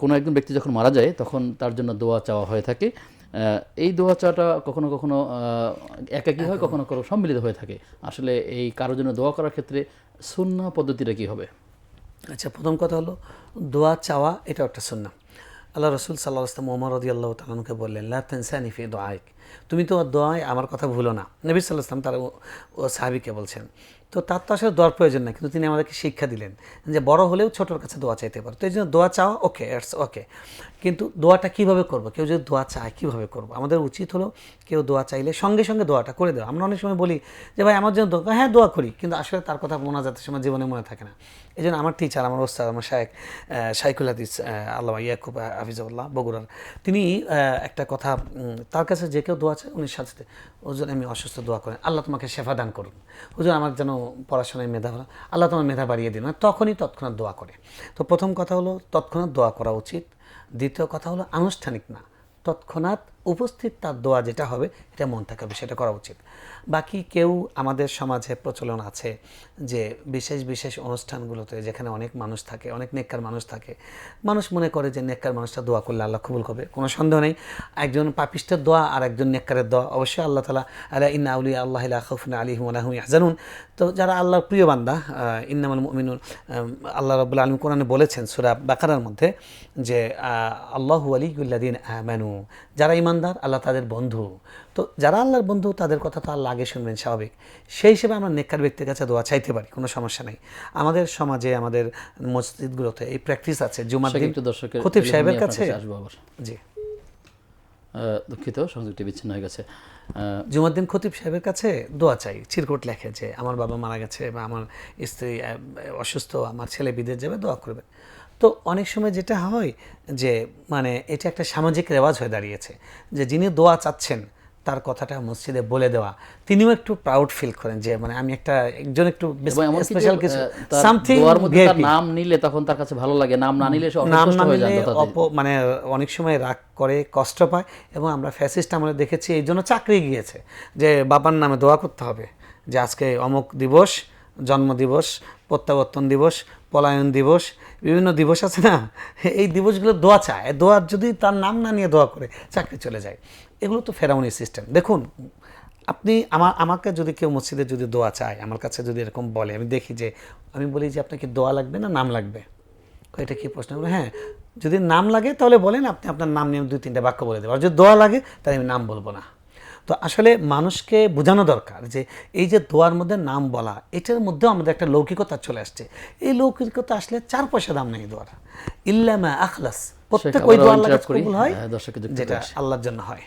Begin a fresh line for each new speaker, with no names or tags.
কোনো একজন ব্যক্তি যখন মারা যায়, তখন তার জন্য দোয়া চাওয়া হয়ে থাকে। এই দোয়া চাওয়াটা কখনো কখনো একা একাকী হয়, কখনো কখনো সম্মিলিত হয়ে থাকে। আসলে এই কারোর জন্য দোয়া করার ক্ষেত্রে সুন্না পদ্ধতিটা কী হবে?
আচ্ছা প্রথম কথা হলো, দোয়া চাওয়া, এটা একটা সুন্না। আল্লাহ রসুল সাল্লাহ আসলাম ওমর রদি আল্লাহ তালকে বললেন লাফেন সানিফি দোয়াইক। তুমি তো দোয়ায় আমার কথা ভুলো না। নবী সাল্লাহ আসলাম তার ও- সাহাবিকে বলছেন, তো তার তো আসলে দোয়ার প্রয়োজন না কিন্তু তিনি আমাদেরকে শিক্ষা দিলেন যে বড় হলেও ছোটোর কাছে দোয়া চাইতে পারো। তো এই জন্য দোয়া চাওয়া ওকে ইটস ওকে কিন্তু দোয়াটা কীভাবে করব? কেউ যদি দোয়া চায়, কীভাবে করব? আমাদের উচিত হলো কেউ দোয়া চাইলে সঙ্গে সঙ্গে দোয়াটা করে দেওয়া। আমরা অনেক সময় বলি যে, ভাই, আমার জন্য দোয়া হ্যাঁ দোয়া করি, কিন্তু আসলে তার কথা মোনাজাতের সময় জীবনে মনে থাকে না। এই জন্য আমার টিচার আমার ওস্তাদ, আমার শায়েক শাইকুল হাদিস আল্লাহ ইয়াকুব হাফিজুল্লাহ বগুড়ার, তিনি একটা কথা তার কাছে যে কেউ দোয়া চাই, উনি সাথে হুজুর, আমি অসুস্থ, দোয়া করেন। আল্লাহ তোমাকে সেফা দান করুন। হুজুর, আমার যেন পড়াশোনায় মেধা আল্লাহ তোমার মেধা বাড়িয়ে দিন। তখনই তৎক্ষণাৎ দোয়া করে। তো প্রথম কথা হলো, তৎক্ষণাৎ দোয়া করা উচিত। দ্বিতীয় কথা হলো, আনুষ্ঠানিক না। তৎক্ষণাৎ উপস্থিত তার দোয়া যেটা হবে এটা মন থাকবে সেটা করা উচিত। বাকি কেউ আমাদের সমাজে প্রচলন আছে যে বিশেষ বিশেষ অনুষ্ঠানগুলোতে যেখানে অনেক মানুষ থাকে অনেক নেককার মানুষ থাকে মানুষ মনে করে যে নেককার মানুষটা দোয়া করলে আল্লাহ কবুল করবে কোনো সন্দেহ নেই। একজন পাপিষ্টের দোয়া আর একজন নেককারের দোয়া অবশ্যই আল্লাহ তালা আলা ইন্না আউলি আল্লাহ খফুন আলিহিম আলাহম ইয়াহজানুন। তো যারা আল্লাহর প্রিয় বান্দা ইন্নামাল মুমিনুন আল্লাহ রবুল্লা আলম কোরআনে বলেছেন সুরা বাকারার মধ্যে যে আহ, আল্লাহু আলিগুল্লাদিন আমানু যারা ইমানদার আল্লাহ তাদের বন্ধু। তো যারা আল্লাহর বন্ধু তাদের কথা তো আল্লাহ আগে শুনবেন স্বাভাবিক। সেই হিসেবে আমরা নেককার ব্যক্তির কাছে দোয়া চাইতে পারি কোনো সমস্যা নেই। আমাদের সমাজে আমাদের মসজিদগুলোতে এই প্র্যাকটিস আছে। জুমার দিন
দর্শকের
খতিব সাহেবের কাছে জি।
দুঃখিত সংযোগটি বিচ্ছিন্ন হয়ে গেছে।
জুমাদ্দিন খতিব সাহেবের কাছে দোয়া চাই। চিরকোট লেখে যে আমার বাবা মারা গেছে বা আমার স্ত্রী অসুস্থ, আমার ছেলে বিদেশ যাবে, দোয়া করবে। তো অনেক সময় যেটা হয় যে মানে এটা একটা সামাজিক রেওয়াজ হয়ে দাঁড়িয়েছে যে, যিনি দোয়া চাচ্ছেন তার কথাটা মসজিদে বলে দেওয়া। তিনিও একটু প্রাউড ফিল করেন যে মানে আমি একটা একজন একটু স্পেশাল কিছু সামথিং
নাম নিলে তখন তার কাছে ভালো লাগে। নাম না নিলে সে
নাম না
হয়ে
নিলে অপ মানে অনেক সময় রাগ করে কষ্ট পায় এবং আমরা ফ্যাসিস্ট আমরা দেখেছি এই জন্য চাকরি গিয়েছে যে বাবার নামে দোয়া করতে হবে যে আজকে অমুক দিবস জন্ম দিবস প্রত্যাবর্তন দিবস, পলায়ন দিবস, বিভিন্ন দিবস আছে না? এই দিবসগুলো দোয়া চায়। দোয়ার যদি তার নাম না নিয়ে দোয়া করে, চাকরি চলে যায়। এগুলো তো ফেরাউনি সিস্টেম দেখুন, আপনি আমার আমাকে যদি কেউ মসজিদে যদি দোয়া চায়, আমার কাছে যদি এরকম বলে, আমি দেখি যে, আমি বলি যে, আপনাকে দোয়া লাগবে না নাম লাগবে? এটা কি প্রশ্ন? বলে হ্যাঁ যদি নাম লাগে তাহলে বলেন, আপনি আপনার নাম নিয়ে দুই তিনটা বাক্য বলে দেবো। আর যদি দোয়া লাগে, তাহলে আমি নাম বলব না। তো আসলে মানুষকে বোঝানো দরকার যে এই যে দোয়ার মধ্যে নাম বলা এটার মধ্যেও আমাদের একটা লৌকিকতা চলে আসছে। এই লৌকিকতা আসলে চার পয়সা দাম নেই দোয়ার। ইল্লামা আখলাস। প্রত্যেক ওই
দোয়ার।
কবুল হয়
হ্যাঁ,
যেটা আল্লাহর জন্য হয়।